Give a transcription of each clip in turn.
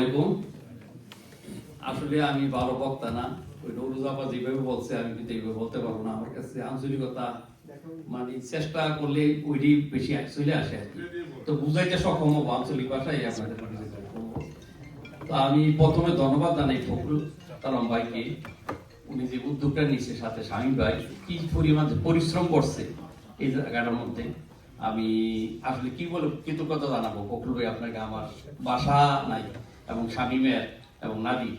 আলাইকুম। আসলে আমি ভালো বক্তা না। ওই নৌরুজাপা যেভাবে বলছে, আমি কিন্তু এইভাবে বলতে পারব না। আমার কাছে আঞ্চলিকতা মানে চেষ্টা করলে ওইটি বেশি চলে আসে আর তো বুঝাইতে সক্ষম হব, আঞ্চলিক আপনাদের। তো আমি প্রথমে ধন্যবাদ জানাই ফখরুল তালাম ভাইকে। উনি যে উদ্যোগটা নিচ্ছে সাথে স্বামী ভাই, কি পরিমাণ পরিশ্রম করছে এই জায়গাটার মধ্যে। আমি আসলে কি বলে কৃতজ্ঞতা জানাব? ফখরুল ভাই, আপনাকে আমার বাসা নাই। এবং স্বামীমের এবং নাবি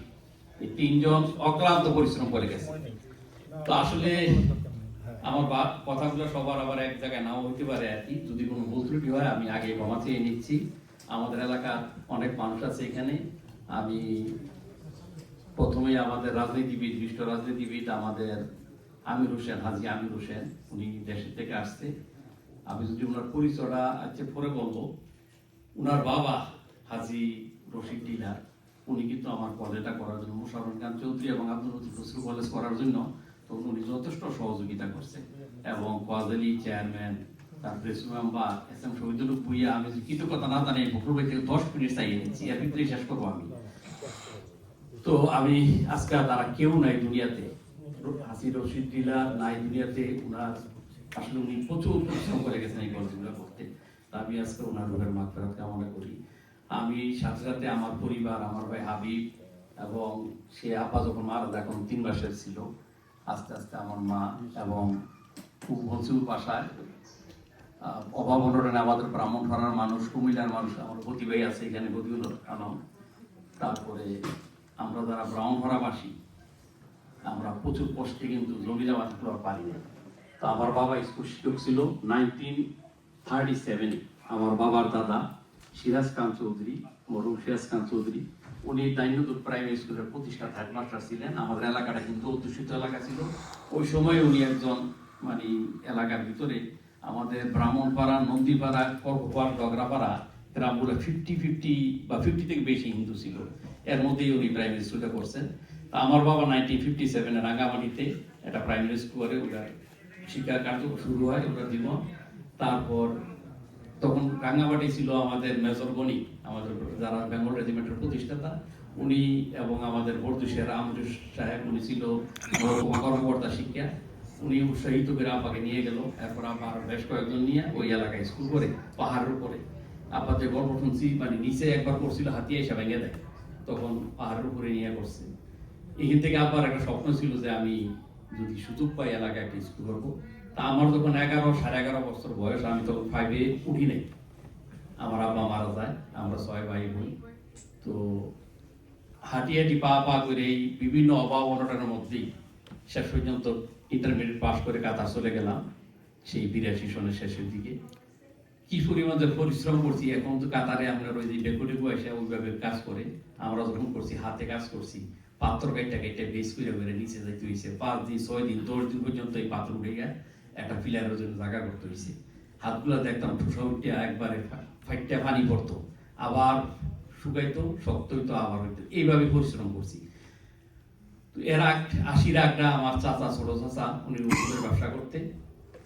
এই তিনজন অক্লান্ত পরিশ্রম করে গেছে। তো আসলে আমার কথাগুলো সবার আবার এক জায়গায় নাও হইতে পারে আর কি। যদি কোনো ভুল ত্রুটি হয়, আমি আগে ক্ষমা চেয়ে নিচ্ছি। আমাদের এলাকার অনেক মানুষ আছে এখানে। আমি প্রথমেই আমাদের রাজনীতিবিদ বিশ্ব রাজনীতিবিদ আমাদের আমির হোসেন, হাজি আমির হোসেন, উনি দেশের থেকে আসছে। আমি যদি ওনার পরিচয়টা আজকে পরে বলব, উনার বাবা হাজি রশিদ ডিলার, উনি কিন্তু আমার করার জন্য খান চৌধুরী এবং আব্দুল কলেজ করার জন্য তখন উনি যথেষ্ট সহযোগিতা করছে। এবং chairman S M Shahidul Bhuiyan আমি কৃতজ্ঞতা না জানি ভাই থেকে দশ মিনিট এর শেষ করব আমি। তো আমি আজকে তারা কেউ নাই দুনিয়াতে। হাসি রশিদ ডিলার নাই দুনিয়াতে, উনার আসলে উনি প্রচুর পরিশ্রম করে গেছেন এই গল্পগুলো করতে। তা আমি আজকে ওনার রোগের ফেরত কামনা করি। আমি সাথে সাথে আমার পরিবার, আমার ভাই হাবিব এবং সে আপা যখন মারা এখন তিন মাসের ছিল। আস্তে আস্তে আমার মা এবং খুব ভনসুল বাসায়। অভাব অনটনে আমাদের ব্রাহ্মণ ফাড়ার মানুষ, কুমিল্লার মানুষ, আমার গতি ভাই আছে এখানে গতিগুলো আলম তারপরে আমরা যারা ব্রাহ্মণ ফাড়াবাসী আমরা প্রচুর কষ্টে কিন্তু জমিলা বাস করা পারি না তো আমার বাবা স্কুল শিক্ষক ছিল নাইনটিন থার্টি সেভেনে আমার বাবার দাদা সিরাজ খান চৌধুরী মরুম সিরাজ খান চৌধুরী। উনি দাইনুদুর প্রাইমারি স্কুলের প্রতিষ্ঠাতা হেডমাস্টার ছিলেন। আমাদের এলাকাটা কিন্তু অধ্যুষিত এলাকা ছিল। ওই সময় উনি একজন মানে এলাকার ভিতরে আমাদের ব্রাহ্মণপাড়া, নন্দীপাড়া, কর্কপাড়া, ডগরাপাড়া গ্রামগুলো ফিফটি ফিফটি বা ফিফটি থেকে বেশি হিন্দু ছিল। এর মধ্যেই উনি প্রাইমারি স্কুলটা করছেন তা আমার বাবা নাইনটিন ফিফটি সেভেনে রাঙ্গামাটিতে একটা প্রাইমারি স্কুল ওটা শিক্ষা কার্য শুরু হয় ওটার জীবন। তারপর তখন রাঙ্গামাটি ছিল আমাদের মেজর গণি আমাদের যারা বেঙ্গল রেজিমেন্টের প্রতিষ্ঠাতা, উনি এবং আমাদের বর্দুশের আমরুষ সাহেব, উনি ছিল কর্মকর্তা শিক্ষা। উনি উৎসাহিত করে আপাকে নিয়ে গেল। এরপর আমার বেশ কয়েকজন নিয়ে ওই এলাকায় স্কুল করে, পাহাড়ের উপরে। আপার যে গল্প শুনছি মানে নিচে একবার করছিল, হাতিয়া এসে ভেঙে দেয়। তখন পাহাড়ের উপরে নিয়ে করছে। এখান থেকে আবার একটা স্বপ্ন ছিল যে আমি যদি সুযোগ পাই এলাকায় একটা স্কুল করব। তা আমার যখন এগারো, সাড়ে এগারো বছর বয়স, আমি তখন ফাইভে উঠি নাই। আমার আব্বা মারা যায়, আমরা ছয় ভাই বোন। তো হাঁটি হাঁটি পা পা করে এই বিভিন্ন অভাব অনটনের মধ্যেই শেষ পর্যন্ত ইন্টারমিডিয়েট পাস করে কাতার চলে গেলাম, সেই বিরাশি সনের শেষের দিকে। কি পরিমাণ পরিশ্রম করছি, এখন তো কাতারে আমরা ওই যে ডেকোরে বয়সে ওইভাবে কাজ করে, আমরা যখন করছি, হাতে কাজ করছি, পাত্র কাইটা কাইটা বেশ করে করে নিচে যাইতে হয়েছে পাঁচ দিন, ছয় দিন, দশ দিন পর্যন্ত এই পাথর উঠে গিয়ে একটা পিলারের জন্য জায়গা করতে হয়েছে। হাতগুলো দেখতাম ঠুসা উঠিয়া একবারে ফাইটটা পানি পড়তো। আবার শুকাইতো, শক্ত হইতো, আবার হইতো। এইভাবে পরিশ্রম করছি। তো এর আগ আশির আগটা আমার চাচা, ছোট চাচা, উনি ওষুধের ব্যবসা করতে।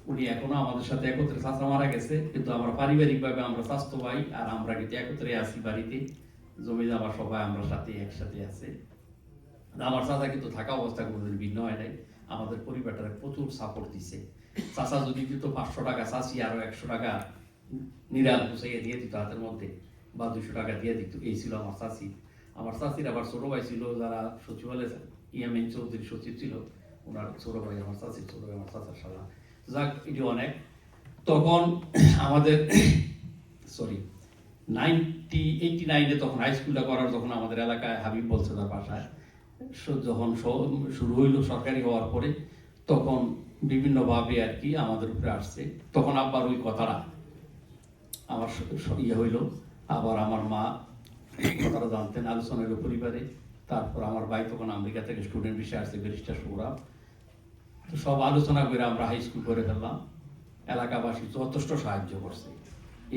উনি এখনও আমাদের সাথে একত্রে চাচা মারা গেছে। কিন্তু আমরা পারিবারিক ভাবে আমরা স্বাস্থ্য ভাই আর আমরা কিন্তু একত্রে আছি বাড়িতে। জমি জমা সবাই আমরা সাথে, একসাথে আছে। আমার চাচা কিন্তু থাকা অবস্থা কোনোদিন ভিন্ন হয় নাই। আমাদের পরিবারটা প্রচুর সাপোর্ট দিছে। চাচা যদি দিত পাঁচশো টাকা চাষি আরও একশো টাকা নিরাল গুছাইয়ে দিয়ে দিত হাতের মধ্যে, বা দুশো টাকা দিয়ে দিত। এই ছিল আমার চাষি আমার চাষির আবার ছোট ভাই ছিল, যারা সচিবালয় ইয়ামিন চৌধুরী সচিব ছিল, ওনার ছোট ভাই আমার চাষির ছোট ভাই আমার চাচার সালা যাক, এটি অনেক। তখন আমাদের সরি নাইনটি এইটি নাইনে তখন হাই স্কুলটা করার যখন আমাদের এলাকায় হাবিব বলছে তার বাসায় যখন শুরু হইল সরকারি হওয়ার পরে, তখন বিভিন্নভাবে আর কি আমাদের উপরে আসছে। তখন আবার ওই কথাটা আমার ইয়ে হইল। আবার আমার মা কথাটা জানতেন আলোচনা হইল পরিবারে। তারপর আমার ভাই তখন আমেরিকা থেকে স্টুডেন্ট হিসেবে আসছে, ব্যারিস্টার সৌরভ তো সব আলোচনা করে আমরা হাই স্কুল করে ফেললাম। এলাকাবাসী যথেষ্ট সাহায্য করছে।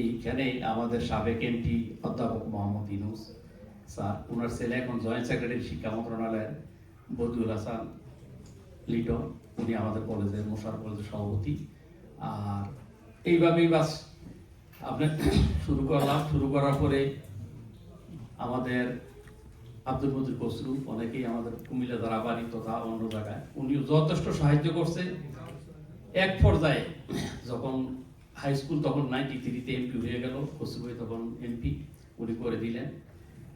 এইখানে আমাদের সাবেক এমপি অধ্যাপক মোহাম্মদ ইনুস স্যার ওনার ছেলে এখন জয়েন্ট সেক্রেটারি শিক্ষা মন্ত্রণালয়ের বদুল হাসান, লিটন। উনি আমাদের কলেজের মোশার কলেজের সভাপতি। আর এইভাবেই বাস আপনি শুরু করলাম। শুরু করার পরে আমাদের আব্দুল মতির কসরু অনেকেই আমাদের কুমিল্লা যারা বাড়ি তথা অন্য জায়গায়, উনিও যথেষ্ট সাহায্য করছে। এক পর্যায়ে যখন হাই স্কুল তখন নাইনটি থ্রিতে এমপি হয়ে গেল কসরু তখন এমপি উনি করে দিলেন।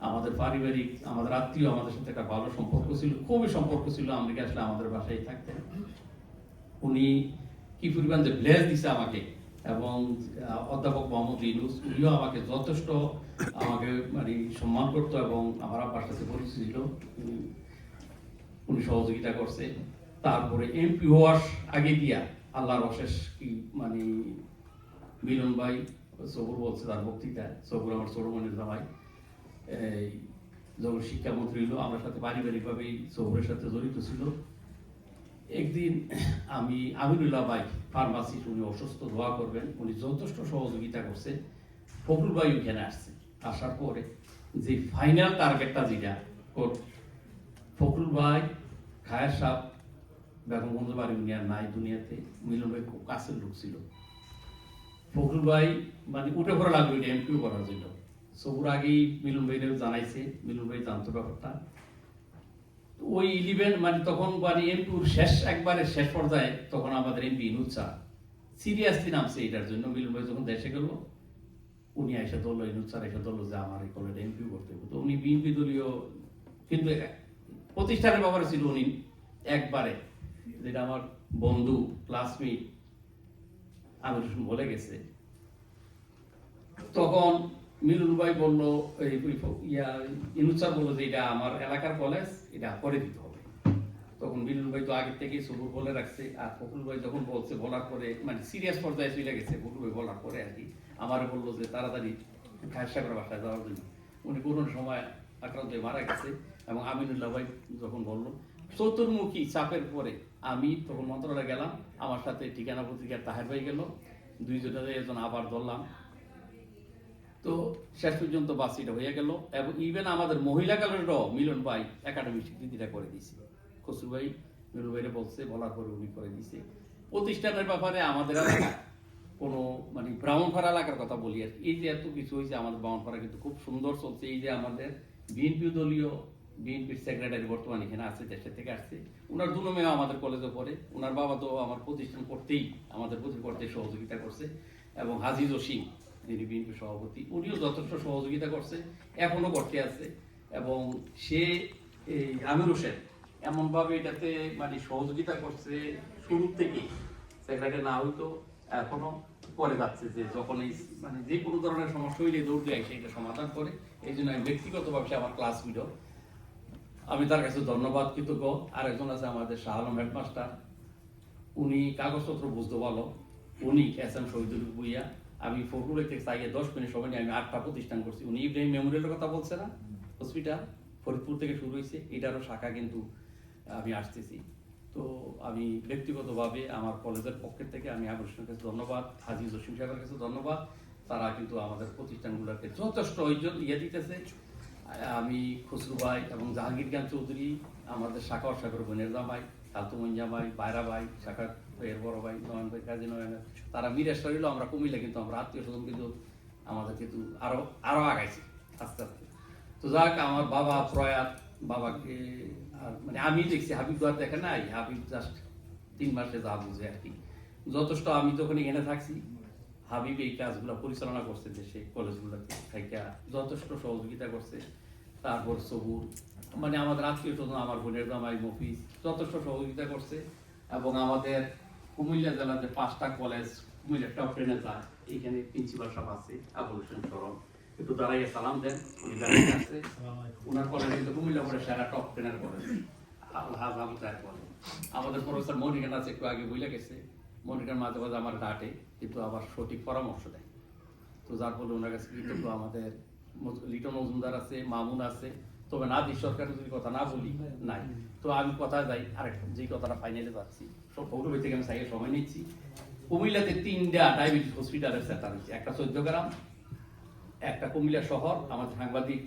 আমাদের পারিবারিক, আমাদের আত্মীয় আমাদের সাথে একটা ভালো সম্পর্ক ছিল, খুবই সম্পর্ক ছিল, আমেরিকা আসলে আমাদের বাসায় থাকতেন। উনি কি পরিমাণ যে ব্লেস দিছে আমাকে এবং অধ্যাপক মোহাম্মদ ইউনুস, উনিও আমাকে যথেষ্ট, আমাকে মানে সম্মান করতো এবং আমার আব্বার সাথে পরিচিত ছিল। উনি- সহযোগিতা করছে। তারপরে এমপি হওয়ার আগে দিয়া আল্লাহর অশেষ কি মানে মিলন ভাই, সবুর বলছে তার বক্তৃতায়, সবুর আমার সৌরমণির জামাই। এই যখন শিক্ষামন্ত্রী হলো আমার সাথে পারিবারিকভাবেই সবুরের সাথে জড়িত ছিল। একদিন আমি আমিরুল্লাহ ভাই ফার্মাসিস্ট উনি অসুস্থ, দোয়া করবেন। উনি যথেষ্ট সহযোগিতা করছে। ফখরুল ভাই ওখানে আসছে। আসার পরে যে ফাইনাল টার্গেটটা যেটা ফখরুল ভাই, খায়ের সাহ বন্ধু বাড়ি উনি আর নাই দুনিয়াতে, মিলন ভাই খুব কাছের লোক ছিল। ফখরুল ভাই মানে উঠে পড়া লাগল এটা এমপিও করার জন্য। সবুর আগেই মিলন ভাইরে জানাইছে, মিলন ভাই জানতো ব্যাপারটা। ওই ইলেভেন মানে তখন মানে এমপির শেষ, একবারে শেষ পর্যায়ে তখন আমাদের এমপি ইনুচ্ছা সিরিয়াসলি নামছে এটার জন্য। মিলন ভাই যখন দেশে গেল, উনি এসে ধরলো, ইনুচ্ছার এসে ধরলো যে আমার এই কলেজে এমপি করতে তো উনি বিএনপি দলীয় কিন্তু প্রতিষ্ঠানের ব্যাপারে ছিল উনি একবারে, যেটা আমার বন্ধু ক্লাসমেট আমি বলে গেছে। তখন মিলুল ভাই বলল ইয়া ইনুচার বলল যে এটা আমার এলাকার কলেজ এটা করে দিতে হবে। তখন মিলুল ভাই তো আগে থেকেই সবুর বলে রাখছে, আর ফকুল ভাই যখন বলছে বলার পরে মানে সিরিয়াস পর্যায়ে চলে গেছে ফকুল ভাই বলার পরে আর কি আমার বলল যে তাড়াতাড়ি খায়সাগর বাসায় যাওয়ার জন্য। উনি কোনো সময় আক্রান্ত হয়ে মারা গেছে এবং আমিনুল্লাহ ভাই যখন বলল, চতুর্মুখী চাপের পরে আমি তখন মন্ত্রণালয়ে গেলাম, আমার সাথে ঠিকানা পত্রিকার তাহের ভাই গেল দুইজনে একজন আবার ধরলাম। তো শেষ পর্যন্ত বাসিটা হয়ে গেল এবং ইভেন আমাদের মহিলা কালেরও মিলন ভাই একাডেমি স্বীকৃতিটা করে দিয়েছে। খসরু ভাই, মিলন ভাইরে বলছে, বলার পরে উনি করে দিয়েছে। প্রতিষ্ঠানের ব্যাপারে আমাদের কোনো মানে ব্রাহ্মণপাড়া এলাকার কথা বলি আর এই যে এত কিছু হয়েছে, আমাদের ব্রাহ্মণপাড়া কিন্তু খুব সুন্দর চলছে। এই যে আমাদের বিএনপি দলীয়, বিএনপির সেক্রেটারি বর্তমানে এখানে আছে দেশের থেকে আসছে। ওনার দুটো মেয়ে আমাদের কলেজে পড়ে। ওনার বাবা তো আমার প্রতিষ্ঠান করতেই, আমাদের প্রতি করতে সহযোগিতা করছে। এবং হাজি জসিম যিনি বিএনপি সভাপতি, উনিও যথেষ্ট সহযোগিতা করছে, এখনও করতে আছে। এবং সে, এই আমির হোসেন, এমনভাবে এটাতে মানে সহযোগিতা করছে শুরু থেকেই। সেক্রেটারি না হইতো, এখনও করে যাচ্ছে যে যখন এই মানে যে কোনো ধরনের সমস্যা হইলে দৌড় দিয়ে সেটা সমাধান করে। এই জন্য আমি ব্যক্তিগতভাবে সে আমার ক্লাস ভিডিও আমি তার কাছে ধন্যবাদ, কৃতজ্ঞ। আর একজন আছে আমাদের শাহ আলম হেডমাস্টার উনি কাগজপত্র বুঝতে ভালো। উনি এস এম শহীদুল ভুইয়া। আমি ফটোরে থেকে চাইয়ে দশ মিনিট সময় নিয়ে আমি আটটা প্রতিষ্ঠান করছি। উনি ইব্রাহিম মেমোরিয়ালের কথা বলছে না? হসপিটাল, ফরিদপুর থেকে শুরু হয়েছে। এটারও শাখা কিন্তু আমি আসতেছি। তো আমি ব্যক্তিগতভাবে আমার কলেজের পক্ষের থেকে আমি আবর্ষণের কাছে ধন্যবাদ, হাজি জসিম সাহেবের কাছে ধন্যবাদ। তারা কিন্তু আমাদের প্রতিষ্ঠানগুলোকে যথেষ্ট ওইজন ইয়ে দিতেছে। আমি খসরু ভাই এবং জাহাঙ্গীর খান চৌধুরী, আমাদের শাখা সাগর বোনের জামাই খালতুমন জামাই, বাইরা ভাই, শাখা এর বড় ভাই নয়ন ভাই, কাজী নয়ন তারা মিরেশ হইল আমরা কুমিল্লা, কিন্তু আমরা আত্মীয় স্বজন কিন্তু আমাদের কিন্তু আরও আরও আগাইছি, আস্তে আস্তে। তো যাক, আমার বাবা প্রয়াত, বাবাকে আর মানে আমি দেখছি, হাবিব তো আর দেখে নাই, হাবিব জাস্ট তিন মাসে যা বুঝে আর কি। যথেষ্ট আমি যখন এখানে থাকছি, হাবিব এই কাজগুলো পরিচালনা করছে দেশে, কলেজগুলোতে থেকে যথেষ্ট সহযোগিতা করছে। তারপর সবুর মানে আমাদের আত্মীয় স্বজন, আমার বোনের জামাই মফিজ, যথেষ্ট সহযোগিতা করছে। এবং আমাদের কুমিল্লা জেলাতে পাঁচটা কলেজ কুমিল্লা টপ টেনে যায়। এখানে প্রিন্সিপাল সাহেব আছে আবুল হোসেন সরম একটু দাঁড়াইয়া সালাম দেন উনি দাঁড়িয়ে আছে। ওনার কলেজ কিন্তু কুমিল্লা পরে সেরা টপ টেনের কলেজ হাজ আবু তাহের কলেজ আমাদের প্রফেসর মনিকান আছে একটু আগে বইলে গেছে। মনিকার মাঝে মাঝে আমার ডাটে কিন্তু আবার সঠিক পরামর্শ দেয়। তো যার ফলে ওনার কাছে কৃতজ্ঞ আমাদের লিটন মজুমদার আছে মামুন আছে। তবে না দি সরকারের যদি কথা না বলি, নাই। তো আমি কথা যাই, আরেকটা যে কথাটা ফাইনালে যাচ্ছি, সব পৌরবী থেকে আমি সাইকেল সময় নিচ্ছি। কুমিল্লাতে তিনটা ডায়াবেটিস হসপিটালের সেন্টার হচ্ছে একটা চোদ্দ গ্রাম একটা কুমিল্লা শহর, আমাদের সাংবাদিক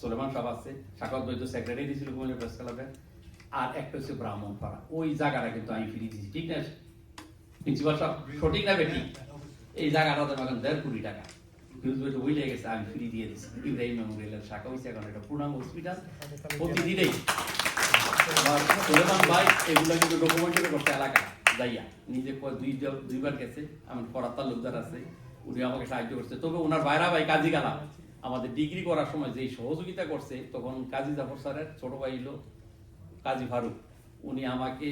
সোলেমান সাহেব আছে শাখা দ্বৈত সেক্রেটারি ছিল কুমিল্লা প্রেস ক্লাবের আর একটা হচ্ছে ব্রাহ্মণপাড়া। ওই জায়গাটা কিন্তু আমি ফিরিয়ে দিয়েছি, ঠিক না? প্রিন্সিপাল সাহেব, সঠিক না বেটি এই জায়গাটা দেড় কোটি টাকা। আমি দিয়ে দিচ্ছি ইব্রাহিম মেমোরিয়ালের শাখা হয়েছে এখন পূর্ণাঙ্গ হসপিটাল সুলেমান ভাই এগুলো কিন্তু ডকুমেন্টারি করতে এলাকা যাইয়া নিজে দুই দুইবার গেছে। আমার পড়ার তালুকদার আছে। উনি আমাকে সাহায্য করছে। তবে ওনার ভাই কাজী গালা আমাদের ডিগ্রি করার সময় যেই সহযোগিতা করছে, তখন কাজী জাফর স্যারের ছোট ভাই হলো কাজী ফারুক। উনি আমাকে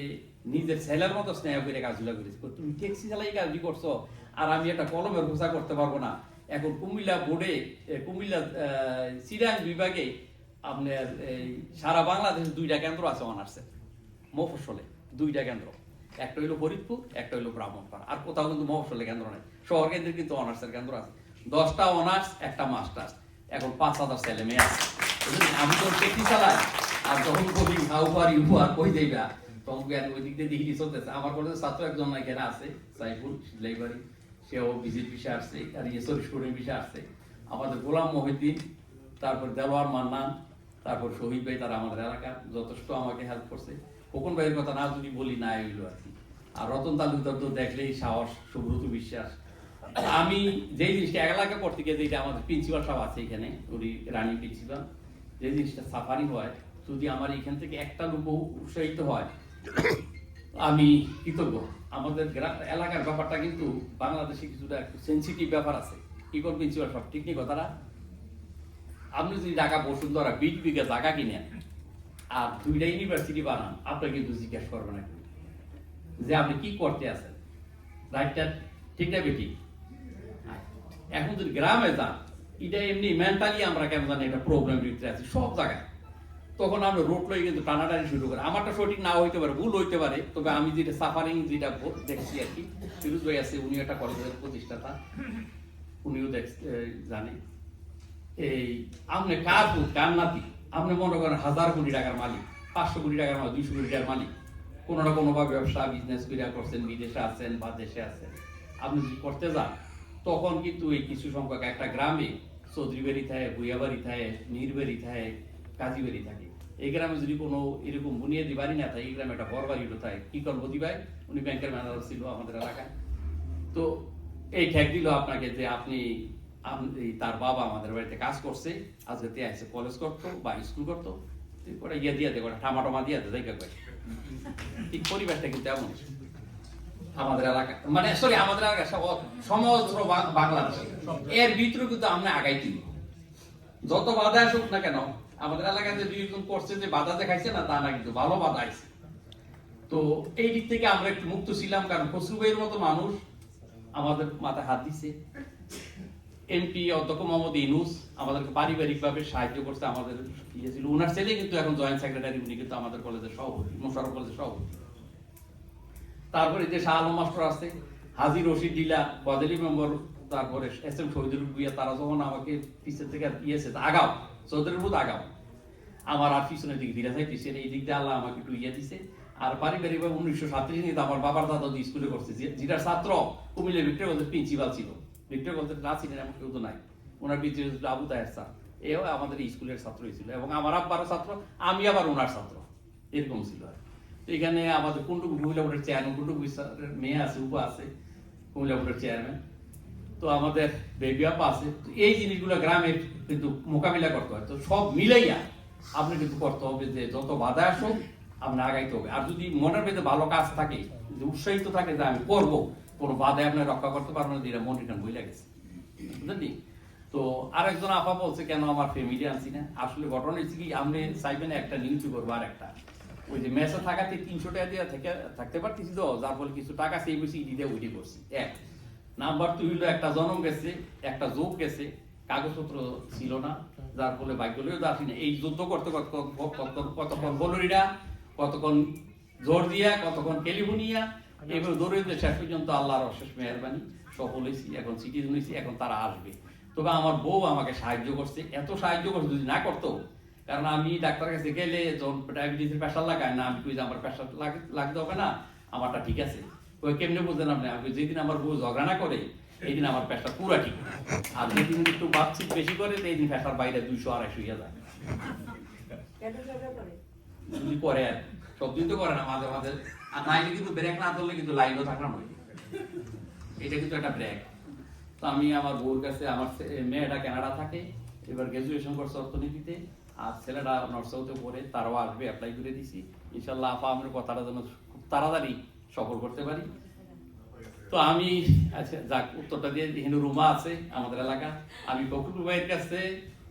নিজের ছেলের মতো স্নেহ করে কাজগুলো করেছে। তুমি ট্যাক্সি চালাই কাজটি করছ? আর আমি একটা কলমের ঘোষা করতে পারব না। এখন কুমিল্লা বোর্ডে কুমিল্লা চিরাং বিভাগে আপনার সারা বাংলাদেশে দুইটা কেন্দ্র আছে অনার্সের মফসলে দুইটা কেন্দ্র। একটা হইল ফরিদপুর, একটা হইল ব্রাহ্মণপাড়া। আর কোথাও কিন্তু মফসলে কেন্দ্র নেই। শহর কেন্দ্রে কিন্তু অনার্সের কেন্দ্র আছে। দশটা অনার্স, একটা মাস্টার্স। এখন পাঁচ হাজার ছেলে মেয়ে আছে। আমি তো টেকনি চালাই আর যখন কবি হাউ পারি উপহার কই দেইবা, তখন ওই দিক দিয়ে দেখি চলতেছে। আমার কলেজের ছাত্র একজন এখানে আছে, সাইফুল, লাইব্রেরি। সেও ভিজিট বিষয়ে আসছে, আর ইয়ে সরি স্টুডেন্ট বিষয়ে আসছে। আমাদের গোলাম মহিদ্দিন তারপর দেলোয়ার মান্নান, তারপর শহীদ ভাই, তারা আমাদের এলাকার যথেষ্ট আমাকে হেল্প করছে। খোকন ভাইয়ের কথা না যদি বলি, না এগুলো আর কি। আর রতন তালুকদার তো দেখলেই সাহস, সুব্রত বিশ্বাস। আমি যেই জিনিসটা এলাকা করতে গিয়ে যেটা আমাদের প্রিন্সিপাল সাহেব আছে এখানে, উনি রানী প্রিন্সিপাল যে জিনিসটা সাফারি হয়, যদি আমার এখান থেকে একটা লোক উৎসাহিত হয়, আমি কৃতজ্ঞ। আমাদের গ্রাম এলাকার ব্যাপারটা কিন্তু বাংলাদেশে কিছুটা একটু সেন্সিটিভ ব্যাপার আছে। কি করবেন প্রিন্সিপাল সব ঠিক নেই কথাটা? আপনি যদি ঢাকা বসুন্ধরা বিশ বিঘা জায়গা কিনেন আর দুইটা ইউনিভার্সিটি বানান আপনাকে কিন্তু জিজ্ঞেস করবেন না। যে আপনি কি করতে আছেন? রাইটটা ঠিক না বেটি এখন যদি গ্রামে যান, এটা এমনি মেন্টালি আমরা কেন জানি একটা প্রবলেম সব জায়গায়। তখন আমরা রোড লই কিন্তু টানাটানি শুরু করে। আমারটা সঠিক না হইতে পারে, ভুল হইতে পারে, তবে আমি যেটা সাফারিং যেটা দেখছি আর কি, ফিরোজ ভাই আছে উনি একটা কলেজের প্রতিষ্ঠাতা। উনিও দেখ জানে। এই আপনি কার কার নাতি? আপনি মনে করেন হাজার কোটি টাকার মালিক, পাঁচশো কোটি টাকার মালিক, দুইশো কোটি টাকার মালিক। কোনো না কোনো ভাবে ব্যবসা বিজনেস করে করছেন, বিদেশে আছেন বা দেশে আছেন। আপনি যদি করতে যান, তখন কিন্তু এই কিছু সংখ্যক একটা গ্রামে চৌধুরী বাড়ি থাকে, ভুইয়া থাকে, মির বাড়ি থাকে, কাজী বাড়ি থাকে। এই গ্রামে যদি কোনো এরকম বুনিয়াদি বাড়ি না থাকে, এই গ্রামে একটা বড় বাড়ি থাকে কি করব দিবাই উনি ব্যাংকের ম্যানেজার ছিল আমাদের এলাকায়। তো এই ঠেক দিল আপনাকে যে আপনি তার বাবা আমাদের বাড়িতে কাজ করছে, আজকে তে আছে কলেজ করতো বা স্কুল করতো। ওটা ইয়ে দিয়ে দেয় ওটা ঠামা টমা দিয়ে দেয় দেখা করে ঠিক পরিবেশটা কিন্তু এমন। আমাদের এলাকা মানে সরি আমাদের এলাকা সমগ্র বাংলাদেশ। এর ভিতরে কিন্তু আমরা আগাই দিব। যত বাধা আসুক না কেন আমাদের এলাকাতে দুইজন করছে, যে বাধা দেখাইছে না, তা না কিন্তু, ভালো বাধা আইছে। তো এই দিক থেকে আমরা একটু মুক্ত ছিলাম, কারণ খসরু ভাইয়ের মতো মানুষ আমাদের মাথায় হাত দিছে। এমপি অধ্যক্ষ মোহাম্মদ ইনুস আমাদেরকে পারিবারিক ভাবে সাহায্য করছে, আমাদের ইয়ে ছিল। উনার ছেলে কিন্তু এখন জয়েন্ট সেক্রেটারি, উনি কিন্তু আমাদের কলেজের সভাপতি, মোশারফ কলেজের সভাপতি। তারপরে যে শাহ আলম মাস্টার আছে, হাজি রশিদ ডিলা বদেলি মেম্বার, তারপরে এস এম শহীদুল ভুইয়া, তারা যখন আমাকে পিছের থেকে ইয়েছে আগাও। চৌধুরীর বুধ আগাও আমার আর পিছনের দিকে ফিরে পিছনে এই দিক দিয়ে আল্লাহ আমাকে একটু ইয়ে দিছে। আর পারিবারিক ভাবে উনিশশো সাতত্রিশ নিতে আমার বাবার দাদা স্কুলে করছে যে- যেটার ছাত্র কুমিল্লা ভিক্টর কলেজের প্রিন্সিপাল ছিল। ভিক্টর কলেজের না ছিলেন এমন কেউ তো নাই। ওনার ছিল আবু তাহের স্যার। এও আমাদের স্কুলের ছাত্রই ছিল এবং আমার আব্বারও ছাত্র, আমি আবার ওনার ছাত্র। এরকম ছিল আর এখানে আমাদের কুন্ডুক মহিলা বোর্ডের চেয়ারম্যান কুন্ডুক স্যারের মেয়ে আছে, উপ আছে মহিলা বোর্ডের চেয়ারম্যান তো আমাদের বেবি আপা আছে এই জিনিসগুলো গ্রামের কিন্তু মোকাবিলা করতে হয়। তো সব মিলাইয়া আপনি কিন্তু করতে হবে যে যত বাধা আসুক, আপনি আগাইতে হবে। আর যদি মনের ভেতরে ভালো কাজ থাকে যে উৎসাহিত থাকে যে আমি করব, কোনো বাধায় আপনি রক্ষা করতে পারবেন না যেটা মনে বই লাগেছে বুঝলি তো আরেকজন আপা বলছে, কেন আমার ফ্যামিলি আনছি না? আসলে ঘটনা হচ্ছে কি, আপনি চাইবেন একটা নিউজ করব আর একটা। ওই যে মেসে থাকাতে তিনশো টাকা দিয়ে থেকে থাকতে পারতেছি তো, যার ফলে কিছু টাকা সেই বেশি দিতে উঠে করছি। এক। নাম্বার দুই হলো একটা জনম গেছে, একটা যোগ গেছে, কাগজপত্র ছিল না, যার ফলে ভাগ্যলেও যাচ্ছি না এই যুদ্ধ করতে কত কত- কতক্ষণ বলরিরা, কতক্ষণ জোর দিয়া, কতক্ষণ ক্যালিফোর্নিয়া এবার দৌড়ে শেষ পর্যন্ত আল্লাহর অশেষ মেহরবানি, সফল হয়েছি এখন সিটিজেন হয়েছি এখন তারা আসবে। তবে আমার বউ আমাকে সাহায্য করছে, এত সাহায্য করছে যদি না করতো, কারণ আমি ডাক্তারের কাছে গেলে যখন ডায়াবেটিসের প্রেশার লাগায় না, আমি আমার প্রেশার লাগতে হবে না, আমারটা ঠিক আছে। ওই কেমনে বুঝলেন আপনি? আমি যেদিন আমার বউ ঝগড়া না করে এই দিন আমার প্রেশার পুরা ঠিক আর যেদিন একটু বাপসিট বেশি করে এই দিন প্রেশার বাইরে দুইশো আড়াইশো হয়ে যায় যদি করে আর সব দিন তো করে না মাঝে মাঝে। আর নাইলে কিন্তু ব্রেক না ধরলে কিন্তু লাইনও থাকা নয় এটা কিন্তু একটা ব্রেক তো আমি আমার বউর কাছে আমার মেয়েটা কানাডা থাকে এবার গ্রাজুয়েশন করছে অর্থনীতিতে আর ছেলেটা নর্সাউতে পড়ে তারাও আসবে অ্যাপ্লাই করে দিছি। ইনশাল্লাহ আপা আমার কথাটা যেন খুব তাড়াতাড়ি সফল করতে পারি। তো আমি আচ্ছা যাক, উত্তরটা দিয়ে হিন্দু রুমা আছে আমাদের এলাকা। আমি ফখরুল ভাইয়ের কাছে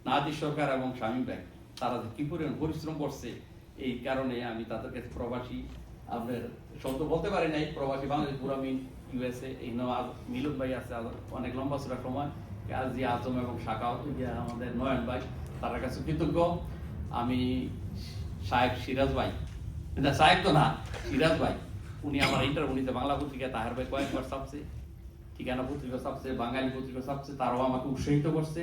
নাদির সরকার এবং স্বামী ভাই, তারা কি পরিমাণ পরিশ্রম করছে, এই কারণে আমি তাদের কাছে প্রবাসী, আপনার শব্দ বলতে পারি নাই, প্রবাসী বাংলাদেশ পুরামিন ইউএসএ এই আজ, মিলন ভাই আছে অনেক লম্বা ছিল সময়। কাজী আজম এবং ইয়া আমাদের নয়ন ভাই, তার কাছে কৃতজ্ঞ। আমি সাহেব সিরাজ ভাই সাহেব তো না, সিরাজ ভাই। উনি আমার ইন্টারভিউতে বাংলা পত্রিকা তাহার ভাই কয়েকবার ছাপছে ঠিকানা পত্রিকা ছাপছে বাঙালি পত্রিকা ছাপছে তারাও আমাকে উৎসাহিত করছে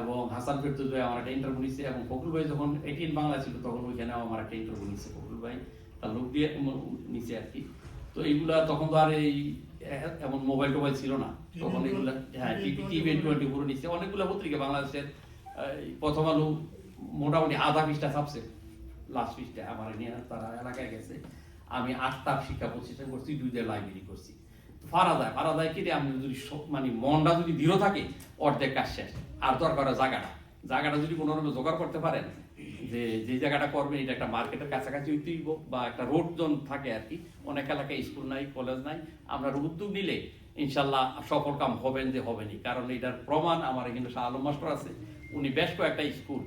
এবং হাসান ফেরদুস ভাই আমার একটা ইন্টারভিউ নিচ্ছে এবং ফখরুল ভাই যখন এইটিন বাংলা ছিল তখন ওইখানেও আমার একটা ইন্টারভিউ নিচ্ছে ফখরুল ভাই। তার লোক দিয়ে নিচ্ছে আর কি। তো এইগুলা তখন তো আর এই এমন মোবাইল টোবাইল ছিল না। তখন এগুলা হ্যাঁ টিভি টিভি টোয়েন্টি ফোর নিচ্ছে অনেকগুলো পত্রিকা বাংলাদেশের প্রথম আলো মোটামুটি আধা পৃষ্ঠা ছাপছে। লাস্ট পৃষ্ঠা আমার নিয়ে তারা এলাকায় গেছে। আমি আটটা শিক্ষা প্রতিষ্ঠান করছি, দুইটা লাইব্রেরি করছি। ফারাদায় ফারাদায় কেটে আমি যদি মানে মনটা যদি দৃঢ় থাকে, অর্ধেক কাজ শেষ। আর দরকার জায়গাটা। জায়গাটা যদি কোনো রকম জোগাড় করতে পারেন, যে যে জায়গাটা করবেন, এটা একটা মার্কেটের কাছাকাছি হইতেই বা একটা রোড জোন থাকে আর কি। অনেক এলাকায় স্কুল নাই কলেজ নাই। আমরা উদ্যোগ নিলে ইনশাল্লাহ সফল কাম হবেন যে হবেনি কারণ এটার প্রমাণ আমার এখানে শাহ আলম মাস্টার আছে। উনি বেশ কয়েকটা স্কুল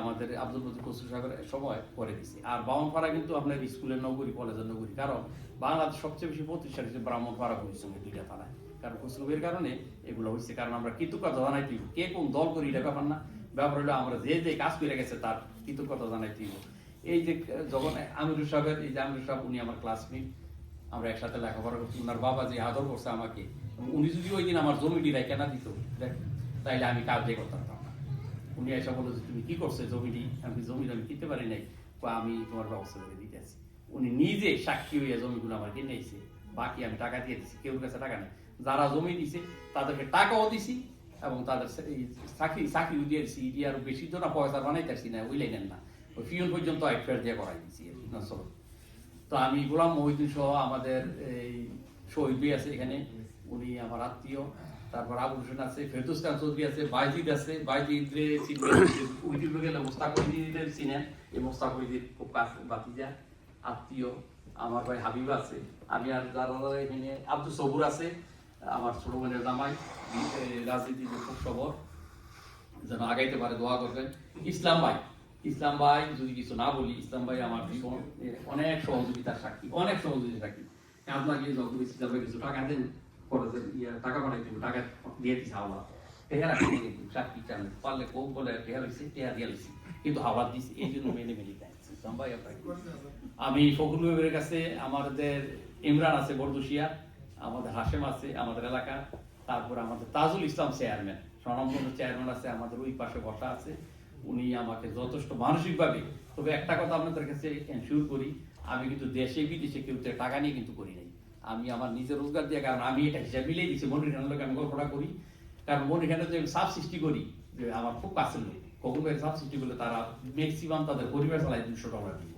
আমাদের আব্দুল মজিদ কসুর সাহেবের সময় করে দিছি। আর বামনপাড়া কিন্তু আপনার স্কুলের নগরী কলেজের নগরী। কারণ বাংলাদেশ সবচেয়ে বেশি প্রতিষ্ঠান হচ্ছে ব্রাহ্মণপাড়া পরিশ্রমে দুইটা থানায়। কারণ কুসুমের কারণে এগুলো হচ্ছে কারণ আমরা কৃতজ্ঞতা জানাই দিব কে কোন দল করি এটা ব্যাপার না। ব্যাপার হলো আমরা যে যে কাজ করে গেছে তার কৃতজ্ঞতা জানাই দিব এই যে যখন আমিরুল সাহেবের এই যে আমিরুল সাহেব উনি আমার ক্লাসমেট আমরা একসাথে লেখাপড়া করছি ওনার বাবা যে আদর করছে আমাকে উনি যদি ওই দিন আমার জমিটি রেখে কেনা দিত দেখ, তাইলে আমি কাজে করতে পারতাম না উনি এসে বলল যে, তুমি কি করছ জমিটি? আমি জমি আমি কিনতে পারি নাই আমি তোমার ব্যবস্থা করে দিতে আছি। উনি নিজে সাক্ষী হইয়া জমিগুলো আমার কিনে এসে বাকি আমি টাকা দিয়ে দিছি, কেউ কাছে টাকা নেই। যারা জমি দিছে, তাদেরকে টাকাও দিছি এবং তাদের সা- এই চাকরি চাকরিও দিয়ে দিছি। ইডি আরও বেশি তো না পয়সা বানাইতেছি না ওই লাইনেন না। ওই ফিউন পর্যন্ত এক ফের দিয়ে করাই দিছি চলো। তো আমি গোলাম মহিউদ্দিন সহ আমাদের এই শহীদ আছে এখানে। উনি আমার আত্মীয়। তারপর আবুল হোসেন আছে, ফেরদুস খান চৌধুরী আছে বাইজিদ আছে বাইজিদ রে উইদির গেলে মোস্তাকুদ্দিনের চিনেন। এই মোস্তাকুদ্দিন খুব কাছ বাতিজা আত্মীয়, আমার ভাই হাবিব আছে, আমি আর যারা এখানে আব্দুল সবুর আছে, আমার ছোট বোনের জামাই রাজনীতিতে খুব সবর, যেন আগাইতে পারে, দোয়া করবেন। ইসলাম ভাই ইসলাম ভাই, যদি কিছু না বলি, ইসলাম ভাই আমার অনেক সহযোগিতার সাক্ষী, অনেক সহযোগিতার সাক্ষী। আপনাকে যখন ইসলাম ভাই কিছু টাকা দেন। কলেজের ইয়ে টাকা টাকা দিয়ে দিছে কিন্তু সাক্ষী চান পারলে কোক বলে দিয়ে কিন্তু দিছে, এই জন্য মেনে মেনে আমি কাছে, আমাদের ইমরান আছে বরদুশিয়া, আমাদের আছে, আমাদের এলাকা, তারপর আমাদের তাজুল ইসলাম চেয়ারম্যান। স্বনামধন্য চেয়ারম্যান আছে, আমাদের ওই পাশে বসা আছে। উনি আমাকে যথেষ্ট মানসিকভাবে, তবে একটা কথা আপনাদের কাছে এনশিওর করি, আমি কিন্তু দেশে, বিদেশে কেউ টাকা নিয়ে কিন্তু করি নাই। আমি আমার নিজের রোজগার দিয়ে, কারণ আমি এটা হিসাব মিলেই দিচ্ছি মনির খানের লোক আমি গল্পটা করি। কারণ মনির খানের যে সাব সৃষ্টি করি, যে আমার খুব কাছের লোক, কখন সাব সৃষ্টি করলে তারা ম্যাক্সিমাম তাদের পরিবার চালায় দুশো ডলার দিব।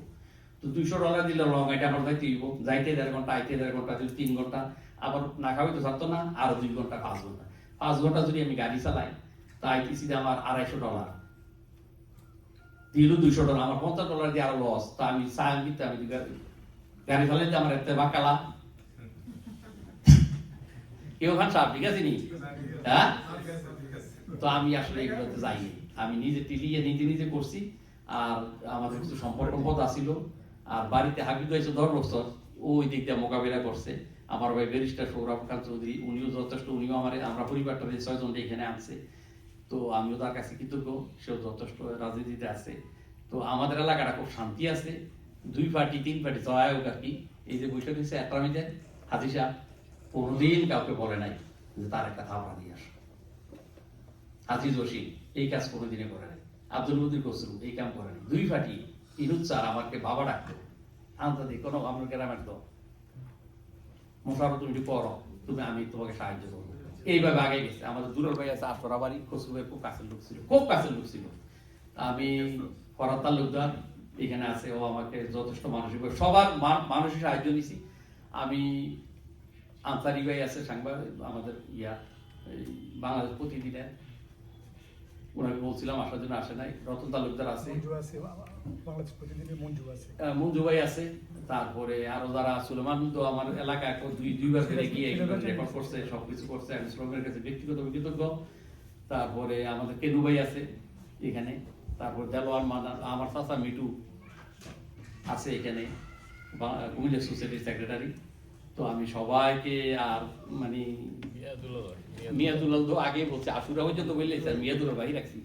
তো দুইশো ডলার দিলে লং, এটা আমার যাইতে দিব যাইতে দেড় ঘণ্টা, আইতে দেড় ঘণ্টা, যদি তিন ঘণ্টা। আবার না খাওয়াই তো থাকতো না, আরও দুই ঘণ্টা, পাঁচ ঘণ্টা। পাঁচ ঘণ্টা যদি আমি গাড়ি চালাই, তা আইটিসি আমার আড়াইশো ডলার দিলো দুইশো ডলার আমার পঞ্চাশ ডলার দিয়ে আরও লস তা আমি দিতে, আমি গাড়ি চালাইতে আমার এতে বাকালা কেউ খান সাহেব ঠিক আছে নি? হ্যাঁ? তো আমি আসলে এগুলোতে যাইনি। আমি নিজে টিলিয়ে নিজে নিজে করছি আর আমাদের কিছু সম্পর্ক পথ আসিল আর বাড়িতে হাবিব হয়েছে দশ বছর ওই দিক দিয়ে মোকাবিলা করছে। আমার ভাই ব্যারিস্টার সৌরভ খান চৌধুরী উনিও যথেষ্ট উনিও আমার আমরা পরিবারটা ছয়জন এখানে আনছে তো আমিও তার কাছে কৃতজ্ঞ সেও যথেষ্ট রাজনীতিতে আছে। তো আমাদের এলাকাটা খুব শান্তি আছে। দুই পার্টি তিন পার্টি সহায়ক আর কি। এই যে বৈঠক হয়েছে একরামিতে হাজি সাহেব। কোনোদিন কাউকে বলে নাই যে তার একটা থাপড়া দিয়ে আসো। আজিজ রশিদ, এই কাজ কোনোদিনে করে নাই। আব্দুল মদির কসরু, এই কাম করে নাই। দুই ফাটি ইনুচ্চার আমাকে বাবা ডাকতো। আন্তর্জাতিক কোনো আমার গ্রামের তো মোশারফ তুমি করো তুমি, আমি তোমাকে সাহায্য করব। এইভাবে আগে গেছে। আমাদের দূরের ভাই আছে আটরা বাড়ি খসরু ভাই খুব কাছের লোক ছিল। খুব কাছের লোক ছিল। আমি ফরাত তালুকদার, এখানে আছে, ও আমাকে যথেষ্ট মানসিক সবার মান- মানসিক সাহায্য নিছি। আমি আনসারি ভাই আছে সাংবাদিক আমাদের ইয়া বাংলাদেশ প্রতিদিনের ওনাকে বলছিলাম আসার জন্য আসে নাই। রতন তালুকদার আছে। মঞ্জু ভাই আছে। তারপরে আরও যারা সুলেমান তো আমার এলাকা এখন দুই দুইবার করে গিয়ে রেকর্ড করছে সবকিছু করছে আমি শ্রমের কাছে ব্যক্তিগত কৃতজ্ঞ। তারপরে আমাদের কেনু ভাই আছে এখানে। তারপর দেলোয়ার মানা আমার চাচা মিটু আছে এখানে কুমিল্লা সোসাইটির সেক্রেটারি তো আমি সবাইকে আর মানে মিয়াদুল তো আগে বলছে আশুরা পর্যন্ত বললে স্যার মিয়াদুল্লাহ ভাই রাখছি